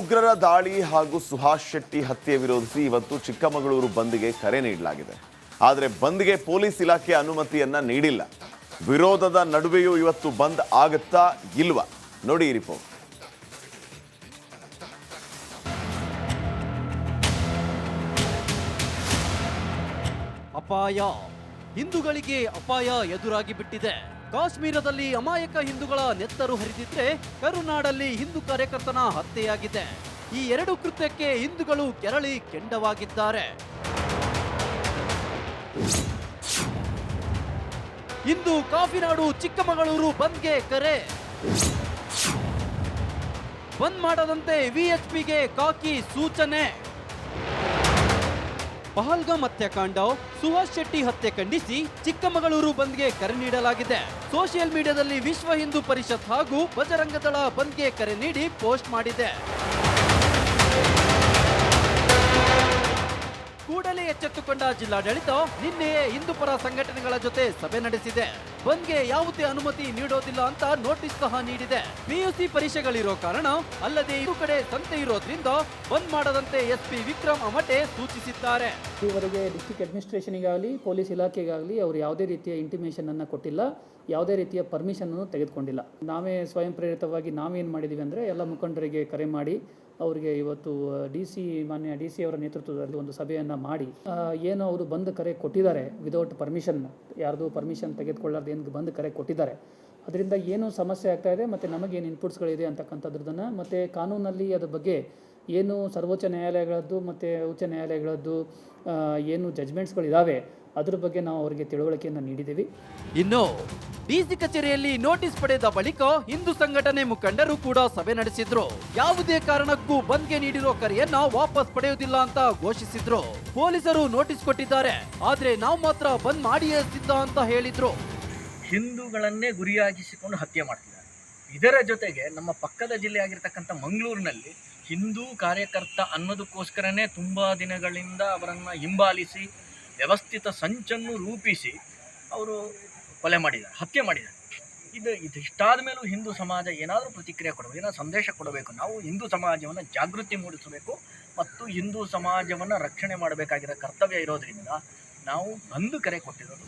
ಉಗ್ರರ ದಾಳಿ ಹಾಗೂ ಸುಹಾಸ್ ಶೆಟ್ಟಿ ಹತ್ಯೆ ವಿರೋಧಿಸಿ ಇವತ್ತು ಚಿಕ್ಕಮಗಳೂರು ಬಂದ್ಗೆ ಕರೆ ನೀಡಲಾಗಿದೆ. ಆದರೆ ಬಂದ್ಗೆ ಪೊಲೀಸ್ ಇಲಾಖೆ ಅನುಮತಿಯನ್ನ ನೀಡಿಲ್ಲ. ವಿರೋಧದ ನಡುವೆಯೂ ಇವತ್ತು ಬಂದ್ ಆಗುತ್ತಾ ಇಲ್ವಾ? ನೋಡಿ ರಿಪೋರ್ಟ್. ಅಪಾಯ. ಹಿಂದೂಗಳಿಗೆ ಅಪಾಯ ಎದುರಾಗಿ ಬಿಟ್ಟಿದೆ. ಕಾಶ್ಮೀರದಲ್ಲಿ ಅಮಾಯಕ ಹಿಂದೂಗಳ ನೆತ್ತರು ಹರಿದಿದ್ರೆ ಕರುನಾಡಲ್ಲಿ ಹಿಂದೂ ಕಾರ್ಯಕರ್ತನ ಹತ್ಯೆಯಾಗಿದೆ. ಈ ಎರಡು ಕೃತ್ಯಕ್ಕೆ ಹಿಂದೂಗಳು ಕೆರಳಿ ಕೆಂಡವಾಗಿದ್ದಾರೆ. ಇಂದು ಕಾಫಿನಾಡು ಚಿಕ್ಕಮಗಳೂರು ಬಂದ್ಗೆ ಕರೆ. ಬಂದ್ ಮಾಡದಂತೆ ವಿಎಚ್ಪಿಗೆ ಕಾಕಿ ಸೂಚನೆ. ಪಹಲ್ಗಾಮ್ ಹತ್ಯಾಕಾಂಡ, ಸುಹಾಸ್ ಶೆಟ್ಟಿ ಹತ್ಯೆ ಖಂಡಿಸಿ ಚಿಕ್ಕಮಗಳೂರು ಬಂದ್ಗೆ ಕರೆ ನೀಡಲಾಗಿದೆ. ಸೋಷಿಯಲ್ ಮೀಡಿಯಾದಲ್ಲಿ ವಿಶ್ವ ಹಿಂದೂ ಪರಿಷತ್ ಹಾಗೂ ಬಜರಂಗದಳ ಬಂದ್ಗೆ ಕರೆ ನೀಡಿ ಪೋಸ್ಟ್ ಮಾಡಿದೆ. ಕೂಡಲೇ ಎಚ್ಚೆತ್ತುಕೊಂಡ ಜಿಲ್ಲಾಡಳಿತ ನಿನ್ನೆಯೇ ಹಿಂದೂ ಪರ ಸಂಘಟನೆಗಳ ಜೊತೆ ಸಭೆ ನಡೆಸಿದೆ. ಬಂದ್ಗೆ ಯಾವುದೇ ಅನುಮತಿ ನೀಡೋದಿಲ್ಲ ಅಂತ ನೋಟಿಸ್ ಸಹ ನೀಡಿದೆ. ಪಿಯುಸಿ ಪರೀಕ್ಷೆಗಳಿರೋ ಕಾರಣ ಅಲ್ಲದೆ ಇದು ಕಡೆ ಸಂತೆ ಇರೋದ್ರಿಂದ ಬಂದ್ ಮಾಡದಂತೆ ಎಸ್ಪಿ ವಿಕ್ರಮ್ ಅಮಟೆ ಸೂಚಿಸಿದ್ದಾರೆ. ಈವರೆಗೆ ಡಿಸ್ಟಿಕ್ ಅಡ್ಮಿನಿಸ್ಟ್ರೇಷನಿಗಾಗಲಿ, ಪೊಲೀಸ್ ಇಲಾಖೆಗಾಗಲಿ ಅವರು ಯಾವುದೇ ರೀತಿಯ ಇಂಟಿಮೇಷನನ್ನು ಕೊಟ್ಟಿಲ್ಲ, ಯಾವುದೇ ರೀತಿಯ ಪರ್ಮಿಷನನ್ನು ತೆಗೆದುಕೊಂಡಿಲ್ಲ. ನಾವೇ ಸ್ವಯಂ ಪ್ರೇರಿತವಾಗಿ ನಾವೇನು ಮಾಡಿದೀವಿ ಅಂದರೆ ಎಲ್ಲ ಮುಖಂಡರಿಗೆ ಕರೆ ಮಾಡಿ ಅವರಿಗೆ ಇವತ್ತು ಡಿ ಸಿ ಮಾನ್ಯ ಡಿ ಸಿ ಅವರ ನೇತೃತ್ವದಲ್ಲಿ ಒಂದು ಸಭೆಯನ್ನು ಮಾಡಿ ಏನು ಅವರು ಬಂದು ಕರೆ ಕೊಟ್ಟಿದ್ದಾರೆ ವಿದೌಟ್ ಪರ್ಮಿಷನ್ ಯಾರ್ದು ಪರ್ಮಿಷನ್ ತೆಗೆದುಕೊಳ್ಳಾರ್ದು ಏನು ಬಂದು ಕರೆ ಕೊಟ್ಟಿದ್ದಾರೆ. ಅದರಿಂದ ಏನು ಸಮಸ್ಯೆ ಆಗ್ತಾ ಇದೆ ಮತ್ತು ನಮಗೇನು ಇನ್ಪುಟ್ಸ್ಗಳಿದೆ ಅಂತಕ್ಕಂಥದ್ರದನ್ನು ಮತ್ತು ಕಾನೂನಲ್ಲಿ ಅದ್ರ ಬಗ್ಗೆ ಏನು ಸರ್ವೋಚ್ಚ ನ್ಯಾಯಾಲಯಗಳದ್ದು, ಮತ್ತು ಉಚ್ಚ ನ್ಯಾಯಾಲಯಗಳದ್ದು ಏನು ಜಜ್ಮೆಂಟ್ಸ್ಗಳಿದ್ದಾವೆ ಅದ್ರ ಬಗ್ಗೆ ನಾವು ಅವರಿಗೆ ತಿಳುವಳಿಕೆಯನ್ನು ನೀಡಿದ್ದೀವಿ. ಇನ್ನು ಡಿಸಿ ಕಚೇರಿಯಲ್ಲಿ ನೋಟಿಸ್ ಪಡೆದ ಬಳಿಕ ಹಿಂದೂ ಸಂಘಟನೆ ಮುಖಂಡರು ಕೂಡ ಸಭೆ ನಡೆಸಿದ್ರು. ಯಾವುದೇ ಕಾರಣಕ್ಕೂ ಬಂದ್ಗೆ ನೀಡಿರೋ ಕರೆಯನ್ನ ವಾಪಸ್ ಪಡೆಯುವುದಿಲ್ಲ ಅಂತ ಘೋಷಿಸಿದ್ರು. ಪೊಲೀಸರು ನೋಟಿಸ್ ಕೊಟ್ಟಿದ್ದಾರೆ. ಆದ್ರೆ ನಾವು ಮಾತ್ರ ಬಂದ್ ಮಾಡಿಯೇ ಸಿದ್ಧ ಅಂತ ಹೇಳಿದ್ರು. ಹಿಂದೂಗಳನ್ನೇ ಗುರಿಯಾಗಿಸಿಕೊಂಡು ಹತ್ಯೆ ಮಾಡ್ತಿದ್ದಾರೆ. ಇದರ ಜೊತೆಗೆ ನಮ್ಮ ಪಕ್ಕದ ಜಿಲ್ಲೆ ಆಗಿರ್ತಕ್ಕಂಥ ಮಂಗಳೂರಿನಲ್ಲಿ ಹಿಂದೂ ಕಾರ್ಯಕರ್ತ ಅನ್ನೋದಕ್ಕೋಸ್ಕರನೇ ತುಂಬಾ ದಿನಗಳಿಂದ ಅವರನ್ನು ಹಿಂಬಾಲಿಸಿ ವ್ಯವಸ್ಥಿತ ಸಂಚನ್ನು ರೂಪಿಸಿ ಅವರು ಕೊಲೆ ಮಾಡಿದ್ದಾರೆ, ಹತ್ಯೆ ಮಾಡಿದ್ದಾರೆ. ಇದು ಇದಿಷ್ಟಾದ ಮೇಲೂ ಹಿಂದೂ ಸಮಾಜ ಏನಾದರೂ ಪ್ರತಿಕ್ರಿಯೆ ಕೊಡಬೇಕು, ಏನಾದರೂ ಸಂದೇಶ ಕೊಡಬೇಕು, ನಾವು ಹಿಂದೂ ಸಮಾಜವನ್ನು ಜಾಗೃತಿ ಮೂಡಿಸಬೇಕು ಮತ್ತು ಹಿಂದೂ ಸಮಾಜವನ್ನು ರಕ್ಷಣೆ ಮಾಡಬೇಕಾಗಿರೋ ಕರ್ತವ್ಯ ಇರೋದರಿಂದ ನಾವು ಬಂದು ಕರೆ ಕೊಟ್ಟಿರೋದು.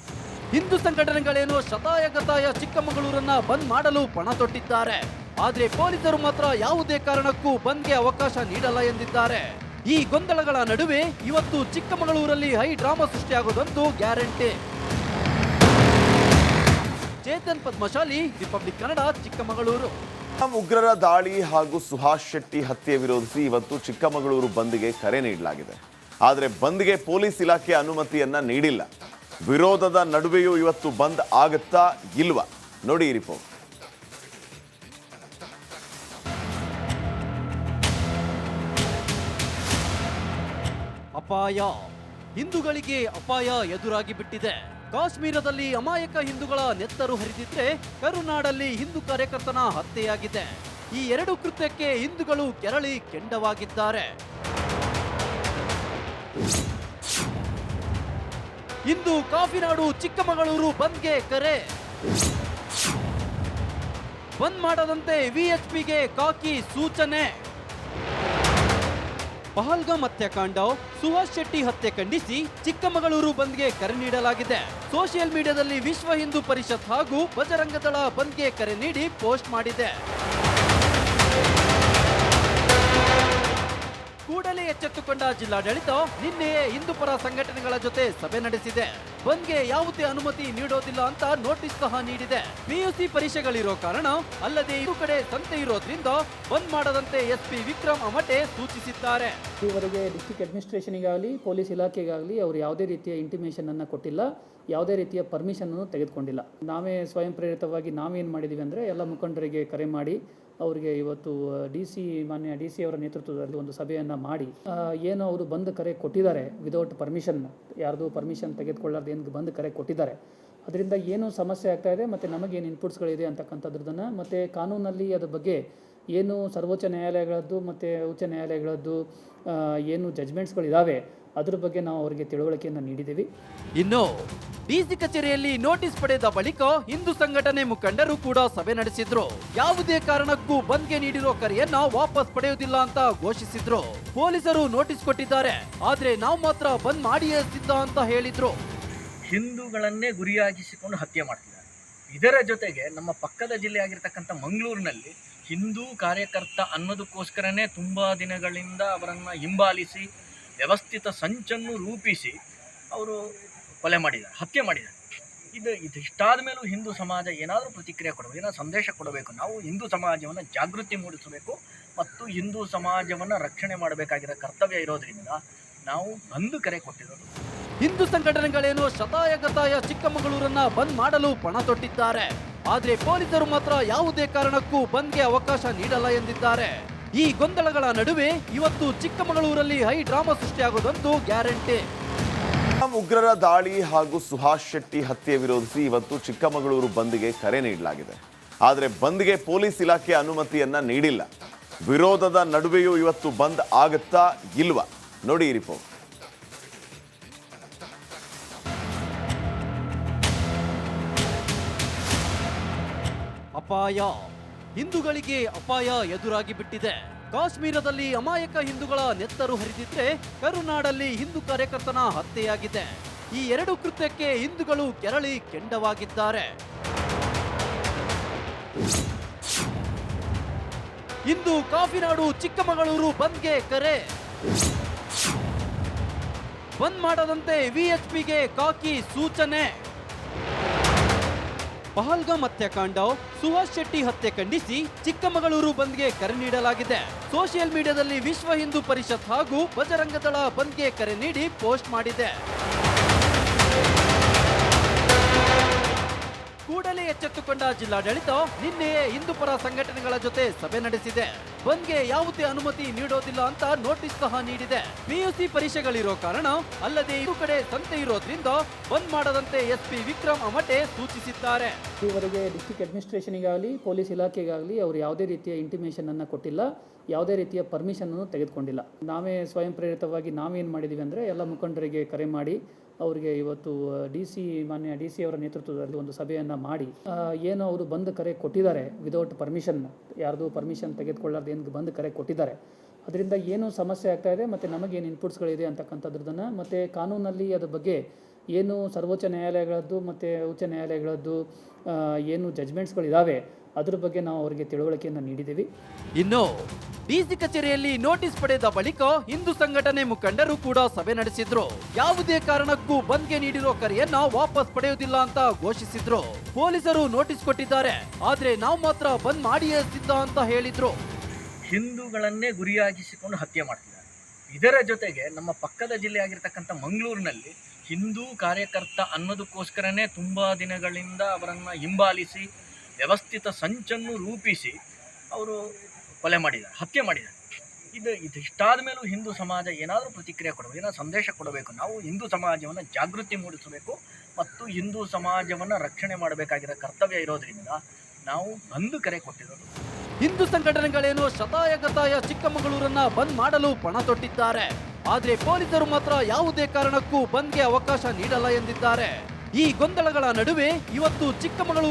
ಹಿಂದೂ ಸಂಘಟನೆಗಳೇನು ಶತಾಯ ಗತಾಯ ಚಿಕ್ಕಮಗಳೂರನ್ನ ಬಂದ್ ಮಾಡಲು ಪಣ ತೊಟ್ಟಿದ್ದಾರೆ. ಆದರೆ ಪೊಲೀಸರು ಮಾತ್ರ ಯಾವುದೇ ಕಾರಣಕ್ಕೂ ಬಂದ್ಗೆ ಅವಕಾಶ ನೀಡಲ್ಲ ಎಂದಿದ್ದಾರೆ. ಈ ಗೊಂದಲಗಳ ನಡುವೆ ಇವತ್ತು ಚಿಕ್ಕಮಗಳೂರಲ್ಲಿ ಹೈ ಡ್ರಾಮಾ ಸೃಷ್ಟಿಯಾಗೋದಂತೂ ಗ್ಯಾರಂಟಿ. ಚೇತನ್ ಪದ್ಮಶಾಲಿ, ರಿಪಬ್ಲಿಕ್ ಕನ್ನಡ, ಚಿಕ್ಕಮಗಳೂರು. ಉಗ್ರರ ದಾಳಿ ಹಾಗೂ ಸುಹಾಸ್ ಶೆಟ್ಟಿ ಹತ್ಯೆ ವಿರೋಧಿಸಿ ಇವತ್ತು ಚಿಕ್ಕಮಗಳೂರು ಬಂದ್ಗೆ ಕರೆ ನೀಡಲಾಗಿದೆ. ಆದರೆ ಬಂದ್ಗೆ ಪೊಲೀಸ್ ಇಲಾಖೆ ಅನುಮತಿಯನ್ನ ನೀಡಿಲ್ಲ. ವಿರೋಧದ ನಡುವೆಯೂ ಇವತ್ತು ಬಂದ್ ಆಗುತ್ತಾ ಇಲ್ವಾ? ನೋಡಿ ರಿಪೋರ್ಟ್. ಅಪಾಯ. ಹಿಂದೂಗಳಿಗೆ ಅಪಾಯ ಎದುರಾಗಿ ಬಿಟ್ಟಿದೆ. ಕಾಶ್ಮೀರದಲ್ಲಿ ಅಮಾಯಕ ಹಿಂದೂಗಳ ನೆತ್ತರು ಹರಿದಿದ್ರೆ ಕರುನಾಡಲ್ಲಿ ಹಿಂದೂ ಕಾರ್ಯಕರ್ತನ ಹತ್ಯೆಯಾಗಿದೆ. ಈ ಎರಡು ಕೃತ್ಯಕ್ಕೆ ಹಿಂದೂಗಳು ಕೆರಳಿ ಕೆಂಡವಾಗಿದ್ದಾರೆ. ಇಂದು ಕಾಫಿನಾಡು ಚಿಕ್ಕಮಗಳೂರು ಬಂದ್ಗೆ ಕರೆ. ಬಂದ್ ಮಾಡದಂತೆ ವಿಎಚ್ಪಿಗೆ ಕಾಕಿ ಸೂಚನೆ. ಪಹಲ್ಗಾಮ್ ಹತ್ಯಾಕಾಂಡ ಸುಹಾಸ್ ಶೆಟ್ಟಿ ಹತ್ಯೆ ಖಂಡಿಸಿ ಚಿಕ್ಕಮಗಳೂರು ಬಂದ್ಗೆ ಕರೆ ನೀಡಲಾಗಿದೆ. ಸೋಷಿಯಲ್ ಮೀಡಿಯಾದಲ್ಲಿ ವಿಶ್ವ ಹಿಂದೂ ಪರಿಷತ್ ಹಾಗೂ ಬಜರಂಗದಳ ಬಂದ್ಗೆ ಕರೆ ನೀಡಿ ಪೋಸ್ಟ್ ಮಾಡಿದೆ. ಕೂಡಲೇ ಎಚ್ಚೆತ್ತುಕೊಂಡ ಜಿಲ್ಲಾಡಳಿತ ನಿನ್ನೆಯೇ ಹಿಂದೂ ಪರ ಸಂಘಟನೆಗಳ ಜೊತೆ ಸಭೆ ನಡೆಸಿದೆ. ಬಂದ್ಗೆ ಯಾವುದೇ ಅನುಮತಿ ನೀಡೋದಿಲ್ಲ ಅಂತ ನೋಟಿಸ್ ಸಹ ನೀಡಿದೆ. ಪಿಯುಸಿ ಪರೀಕ್ಷೆಗಳಿರೋ ಕಾರಣ ಅಲ್ಲದೆ ಇದು ಕಡೆ ಸಂತೆ ಇರೋದ್ರಿಂದ ಬಂದ್ ಮಾಡದಂತೆ ಎಸ್ಪಿ ವಿಕ್ರಮ್ ಅಮಟೆ ಸೂಚಿಸಿದ್ದಾರೆ. ಈವರೆಗೆ ಡಿಸ್ಟಿಕ್ ಅಡ್ಮಿನಿಸ್ಟ್ರೇಷನಿಗಾಗಲಿ, ಪೊಲೀಸ್ ಇಲಾಖೆಗಾಗಲಿ ಅವರು ಯಾವುದೇ ರೀತಿಯ ಇಂಟಿಮೇಷನನ್ನು ಕೊಟ್ಟಿಲ್ಲ, ಯಾವುದೇ ರೀತಿಯ ಪರ್ಮಿಷನನ್ನು ತೆಗೆದುಕೊಂಡಿಲ್ಲ. ನಾವೇ ಸ್ವಯಂ ಪ್ರೇರಿತವಾಗಿ ನಾವೇನು ಮಾಡಿದ್ದೀವಿ ಅಂದರೆ ಎಲ್ಲ ಮುಖಂಡರಿಗೆ ಕರೆ ಮಾಡಿ ಅವರಿಗೆ ಇವತ್ತು ಡಿ ಸಿ, ಮಾನ್ಯ ಡಿ ಸಿ ಅವರ ನೇತೃತ್ವದಲ್ಲಿ ಒಂದು ಸಭೆಯನ್ನು ಮಾಡಿ ಏನು ಅವರು ಬಂದು ಕರೆ ಕೊಟ್ಟಿದ್ದಾರೆ ವಿದೌಟ್ ಪರ್ಮಿಷನ್ ಯಾರ್ದು ಪರ್ಮಿಷನ್ ತೆಗೆದುಕೊಳ್ಳಾರ್ದು ಏನು ಬಂದು ಕರೆ ಕೊಟ್ಟಿದ್ದಾರೆ. ಅದರಿಂದ ಏನು ಸಮಸ್ಯೆ ಆಗ್ತಾ ಇದೆ ಮತ್ತು ನಮಗೇನು ಇನ್ಪುಟ್ಸ್ಗಳಿದೆ ಅಂತಕ್ಕಂಥದ್ರದನ್ನು, ಮತ್ತು ಕಾನೂನಲ್ಲಿ ಅದ್ರ ಬಗ್ಗೆ ಏನು ಸರ್ವೋಚ್ಚ ನ್ಯಾಯಾಲಯಗಳದ್ದು, ಮತ್ತು ಉಚ್ಚ ನ್ಯಾಯಾಲಯಗಳದ್ದು ಏನು ಜಜ್ಮೆಂಟ್ಸ್ಗಳಿದ್ದಾವೆ ಅದ್ರ ಬಗ್ಗೆ ನಾವು ಅವರಿಗೆ ತಿಳುವಳಿಕೆಯನ್ನು ನೀಡಿದ್ದೀವಿ. ಇನ್ನು ಡಿಸಿ ಕಚೇರಿಯಲ್ಲಿ ನೋಟಿಸ್ ಪಡೆದ ಬಳಿಕ ಹಿಂದೂ ಸಂಘಟನೆ ಮುಖಂಡರು ಕೂಡ ಸಭೆ ನಡೆಸಿದ್ರು. ಯಾವುದೇ ಕಾರಣಕ್ಕೂ ಬಂದ್ಗೆ ನೀಡಿರೋ ಕರೆಯನ್ನ ವಾಪಸ್ ಪಡೆಯುವುದಿಲ್ಲ ಅಂತ ಘೋಷಿಸಿದ್ರು. ಪೊಲೀಸರು ನೋಟಿಸ್ ಕೊಟ್ಟಿದ್ದಾರೆ. ಆದ್ರೆ ನಾವು ಮಾತ್ರ ಬಂದ್ ಮಾಡಿಯೇ ಸಿದ್ಧ ಅಂತ ಹೇಳಿದ್ರು. ಹಿಂದೂಗಳನ್ನೇ ಗುರಿಯಾಗಿಸಿಕೊಂಡು ಹತ್ಯೆ ಮಾಡ್ತಿದ್ದಾರೆ. ಇದರ ಜೊತೆಗೆ ನಮ್ಮ ಪಕ್ಕದ ಜಿಲ್ಲೆ ಆಗಿರ್ತಕ್ಕಂಥ ಮಂಗಳೂರಿನಲ್ಲಿ ಹಿಂದೂ ಕಾರ್ಯಕರ್ತ ಅನ್ನೋದಕ್ಕೋಸ್ಕರನೇ ತುಂಬಾ ದಿನಗಳಿಂದ ಅವರನ್ನು ಹಿಂಬಾಲಿಸಿ ವ್ಯವಸ್ಥಿತ ಸಂಚನ್ನು ರೂಪಿಸಿ ಅವರು ಕೊಲೆ ಮಾಡಿದ್ದಾರೆ, ಹತ್ಯೆ ಮಾಡಿದ್ದಾರೆ. ಇದು ಇದಿಷ್ಟಾದ ಮೇಲೂ ಹಿಂದೂ ಸಮಾಜ ಏನಾದರೂ ಪ್ರತಿಕ್ರಿಯೆ ಕೊಡಬೇಕು, ಏನಾದರೂ ಸಂದೇಶ ಕೊಡಬೇಕು. ನಾವು ಹಿಂದೂ ಸಮಾಜವನ್ನು ಜಾಗೃತಿ ಮೂಡಿಸಬೇಕು ಮತ್ತು ಹಿಂದೂ ಸಮಾಜವನ್ನು ರಕ್ಷಣೆ ಮಾಡಬೇಕಾಗಿರೋ ಕರ್ತವ್ಯ ಇರೋದ್ರಿಂದ ನಾವು ಬಂದು ಕರೆ ಕೊಟ್ಟಿರೋದು. ಹಿಂದೂ ಸಂಘಟನೆಗಳೇನು ಶತಾಯಗತಾಯ ಚಿಕ್ಕಮಗಳೂರನ್ನ ಬಂದ್ ಮಾಡಲು ಪಣ ತೊಟ್ಟಿದ್ದಾರೆ. ಆದರೆ ಪೊಲೀಸರು ಮಾತ್ರ ಯಾವುದೇ ಕಾರಣಕ್ಕೂ ಬಂದ್ಗೆ ಅವಕಾಶ ನೀಡಲ್ಲ ಎಂದಿದ್ದಾರೆ. ಈ ಗೊಂದಲಗಳ ನಡುವೆ ಇವತ್ತು ಚಿಕ್ಕಮಗಳೂರಲ್ಲಿ ಹೈ ಡ್ರಾಮಾ ಸೃಷ್ಟಿಯಾಗೋದಂತೂ ಗ್ಯಾರಂಟಿ. ಉಗ್ರರ ದಾಳಿ ಹಾಗೂ ಸುಹಾಸ್ ಶೆಟ್ಟಿ ಹತ್ಯೆ ವಿರೋಧಿಸಿ ಇವತ್ತು ಚಿಕ್ಕಮಗಳೂರು ಬಂದ್ಗೆ ಕರೆ ನೀಡಲಾಗಿದೆ. ಆದರೆ ಬಂದ್ಗೆ ಪೊಲೀಸ್ ಇಲಾಖೆ ಅನುಮತಿಯನ್ನ ನೀಡಿಲ್ಲ. ವಿರೋಧದ ನಡುವೆಯೂ ಇವತ್ತು ಬಂದ್ ಆಗುತ್ತಾ ಇಲ್ವಾ? ನೋಡಿ ಈ ರಿಪೋರ್ಟ್. ಅಪಾಯ. ಹಿಂದೂಗಳಿಗೆ ಅಪಾಯ ಎದುರಾಗಿ ಬಿಟ್ಟಿದೆ. ಕಾಶ್ಮೀರದಲ್ಲಿ ಅಮಾಯಕ ಹಿಂದೂಗಳ ನೆತ್ತರು ಹರಿದಿದ್ರೆ ಕರುನಾಡಲ್ಲಿ ಹಿಂದೂ ಕಾರ್ಯಕರ್ತನ ಹತ್ಯೆಯಾಗಿದೆ. ಈ ಎರಡು ಕೃತ್ಯಕ್ಕೆ ಹಿಂದೂಗಳು ಕೆರಳಿ ಕೆಂಡವಾಗಿದ್ದಾರೆ. ಇಂದು ಕಾಫಿನಾಡು ಚಿಕ್ಕಮಗಳೂರು ಬಂದ್ಗೆ ಕರೆ. ಬಂದ್ ಮಾಡದಂತೆ ವಿಎಚ್ಪಿಗೆ ಕಾಕಿ ಸೂಚನೆ. ಪಹಲ್ಗಾಮ್ ಹತ್ಯಾಕಾಂಡ ಸುಹಾಸ್ ಶೆಟ್ಟಿ ಹತ್ಯೆ ಖಂಡಿಸಿ ಚಿಕ್ಕಮಗಳೂರು ಬಂದ್ಗೆ ಕರೆ ನೀಡಲಾಗಿದೆ. ಸೋಷಿಯಲ್ ಮೀಡಿಯಾದಲ್ಲಿ ವಿಶ್ವ ಹಿಂದೂ ಪರಿಷತ್ ಹಾಗೂ ಬಜರಂಗದಳ ಬಂದ್ಗೆ ಕರೆ ನೀಡಿ ಪೋಸ್ಟ್ ಮಾಡಿದೆ. ಕೂಡಲೇ ಎಚ್ಚೆತ್ತುಕೊಂಡ ಜಿಲ್ಲಾಡಳಿತ ನಿನ್ನೆಯೇ ಹಿಂದೂ ಪರ ಸಂಘಟನೆಗಳ ಜೊತೆ ಸಭೆ ನಡೆಸಿದೆ. ಬಂದ್ಗೆ ಯಾವುದೇ ಅನುಮತಿ ನೀಡೋದಿಲ್ಲ ಅಂತ ನೋಟಿಸ್ ಸಹ ನೀಡಿದೆ. ಪಿಯುಸಿ ಪರೀಕ್ಷೆಗಳಿರೋ ಕಾರಣ ಅಲ್ಲದೆ ಇದು ಕಡೆ ಸಂತೆ ಇರೋದ್ರಿಂದ ಬಂದ್ ಮಾಡದಂತೆ ಎಸ್ಪಿ ವಿಕ್ರಮ್ ಅಮಟೆ ಸೂಚಿಸಿದ್ದಾರೆ. ಈವರೆಗೆ ಡಿಸ್ಟಿಕ್ ಅಡ್ಮಿನಿಸ್ಟ್ರೇಷನಿಗಾಗಲಿ ಪೊಲೀಸ್ ಇಲಾಖೆಗಾಗಲಿ ಅವರು ಯಾವುದೇ ರೀತಿಯ ಇಂಟಿಮೇಷನನ್ನು ಕೊಟ್ಟಿಲ್ಲ, ಯಾವುದೇ ರೀತಿಯ ಪರ್ಮಿಷನನ್ನು ತೆಗೆದುಕೊಂಡಿಲ್ಲ. ನಾವೇ ಸ್ವಯಂ ಪ್ರೇರಿತವಾಗಿ ನಾವೇನು ಮಾಡಿದ್ದೀವಿ ಅಂದರೆ ಎಲ್ಲ ಮುಖಂಡರಿಗೆ ಕರೆ ಮಾಡಿ, ಅವರಿಗೆ ಇವತ್ತು ಡಿ ಸಿ ಮಾನ್ಯ ಡಿ ಸಿ ಅವರ ನೇತೃತ್ವದಲ್ಲಿ ಒಂದು ಸಭೆಯನ್ನು ಮಾಡಿ ಏನು ಅವರು ಬಂದು ಕರೆ ಕೊಟ್ಟಿದ್ದಾರೆ ವಿದೌಟ್ ಪರ್ಮಿಷನ್ ಯಾರ್ದು ಪರ್ಮಿಷನ್ ತೆಗೆದುಕೊಳ್ಳಾರ್ದು ಏನು ಬಂದು ಕರೆ ಕೊಟ್ಟಿದ್ದಾರೆ. ಅದರಿಂದ ಏನು ಸಮಸ್ಯೆ ಆಗ್ತಾ ಇದೆ, ಮತ್ತು ನಮಗೇನು ಇನ್ಪುಟ್ಸ್ಗಳಿದೆ ಅಂತಕ್ಕಂಥದ್ರದನ್ನು, ಮತ್ತು ಕಾನೂನಲ್ಲಿ ಅದ್ರ ಬಗ್ಗೆ ಏನು ಸರ್ವೋಚ್ಚ ನ್ಯಾಯಾಲಯಗಳದ್ದು ಮತ್ತು ಉಚ್ಚ ನ್ಯಾಯಾಲಯಗಳದ್ದು ಏನು ಜಜ್ಮೆಂಟ್ಸ್ಗಳಿದ್ದಾವೆ ಅದ್ರ ಬಗ್ಗೆ ನಾವು ಅವರಿಗೆ ತಿಳುವಳಿಕೆಯನ್ನು ನೀಡಿದ್ದೀವಿ. ಇನ್ನು ಡಿಸಿ ಕಚೇರಿಯಲ್ಲಿ ನೋಟಿಸ್ ಪಡೆದ ಬಳಿಕ ಹಿಂದೂ ಸಂಘಟನೆ ಮುಖಂಡರು ಕೂಡ ಸಭೆ ನಡೆಸಿದ್ರು. ಯಾವುದೇ ಕಾರಣಕ್ಕೂ ಬಂದ್ಗೆ ನೀಡಿರೋ ಕರೆಯನ್ನ ವಾಪಸ್ ಪಡೆಯುವುದಿಲ್ಲ ಅಂತ ಘೋಷಿಸಿದ್ರು. ಪೊಲೀಸರು ನೋಟಿಸ್ ಕೊಟ್ಟಿದ್ದಾರೆ ಆದ್ರೆ ನಾವು ಮಾತ್ರ ಬಂದ್ ಮಾಡಿಯೇ ಸಿದ್ಧ ಅಂತ ಹೇಳಿದ್ರು. ಹಿಂದೂಗಳನ್ನೇ ಗುರಿಯಾಗಿಸಿಕೊಂಡು ಹತ್ಯೆ ಮಾಡ್ತಿದ್ದಾರೆ. ಇದರ ಜೊತೆಗೆ ನಮ್ಮ ಪಕ್ಕದ ಜಿಲ್ಲೆ ಆಗಿರ್ತಕ್ಕಂಥ ಮಂಗಳೂರಿನಲ್ಲಿ ಹಿಂದೂ ಕಾರ್ಯಕರ್ತ ಅನ್ನೋದಕ್ಕೋಸ್ಕರನೇ ತುಂಬ ದಿನಗಳಿಂದ ಅವರನ್ನು ಹಿಂಬಾಲಿಸಿ, ವ್ಯವಸ್ಥಿತ ಸಂಚನ್ನು ರೂಪಿಸಿ ಅವರು ಕೊಲೆ ಮಾಡಿದ್ದಾರೆ, ಹತ್ಯೆ ಮಾಡಿದ್ದಾರೆ. ಇದು ಇದಿಷ್ಟಾದ ಮೇಲೂ ಹಿಂದೂ ಸಮಾಜ ಏನಾದರೂ ಪ್ರತಿಕ್ರಿಯೆ ಕೊಡಬೇಕು, ಏನಾದರೂ ಸಂದೇಶ ಕೊಡಬೇಕು. ನಾವು ಹಿಂದೂ ಸಮಾಜವನ್ನು ಜಾಗೃತಿ ಮೂಡಿಸಬೇಕು ಮತ್ತು ಹಿಂದೂ ಸಮಾಜವನ್ನು ರಕ್ಷಣೆ ಮಾಡಬೇಕಾಗಿರೋ ಕರ್ತವ್ಯ ಇರೋದ್ರಿಂದ ನಾವು ಬಂದು ಕರೆ ಕೊಟ್ಟಿರೋದು. ಹಿಂದೂ ಸಂಘಟನೆಗಳೇನು ಶತಾಯಗತಾಯ ಚಿಕ್ಕಮಗಳೂರನ್ನ ಬಂದ್ ಮಾಡಲು ಪಣ ತೊಟ್ಟಿದ್ದಾರೆ. ಆದ್ರೆ ಪೊಲೀಸರು ಮಾತ್ರ ಯಾವುದೇ ಕಾರಣಕ್ಕೂ ಬಂದ್ಗೆ ಅವಕಾಶ ನೀಡಲ್ಲ ಎಂದಿದ್ದಾರೆ. ಈ ಗೊಂದಲಗಳ ನಡುವೆ ಇವತ್ತು ಚಿಕ್ಕಮಗಳೂರು